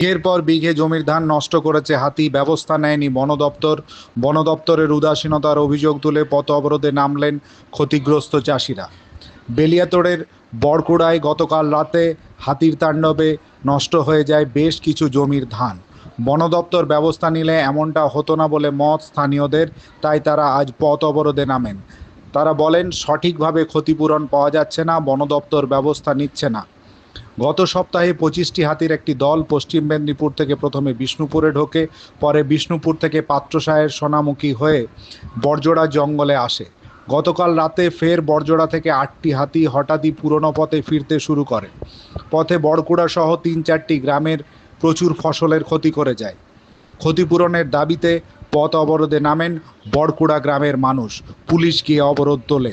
বিঘের পর বিঘে জমির ধান নষ্ট করেছে হাতি, ব্যবস্থা নেয়নি বন দপ্তর বন দপ্তরের উদাসীনতার অভিযোগ তুলে পথ অবরোধে নামলেন ক্ষতিগ্রস্ত চাষিরা। বেলিয়াতোড়ের বড়কুড়ায় গতকাল রাতে হাতির তাণ্ডবে নষ্ট হয়ে যায় বেশ কিছু জমির ধান। বন দপ্তর ব্যবস্থা নিলে এমনটা হতো না বলে মত স্থানীয়দের, তাই তারা আজ পথ অবরোধে নামেন। তারা বলেন, সঠিকভাবে ক্ষতিপূরণ পাওয়া যাচ্ছে না বন দপ্তর ব্যবস্থা নিচ্ছে না। গত সপ্তাহে পঁচিশটি হাতির একটি দল পশ্চিম মেদিনীপুর থেকে প্রথমে বিষ্ণুপুরে ঢোকে, পরে বিষ্ণুপুর থেকে পাত্রসায়ের সোনামুখী হয়ে বরজোড়া জঙ্গলে আসে। গতকাল রাতে ফের বরজোড়া থেকে আটটি হাতি হঠাৎই পুরনো পথে ফিরতে শুরু করে। পথে বড়কুড়া সহ তিন চারটি গ্রামের প্রচুর ফসলের ক্ষতি করে যায়। ক্ষতিপূরণের দাবিতে পথ অবরোধে নামেন বড়কুড়া গ্রামের মানুষ। পুলিশ গিয়ে অবরোধ তোলে।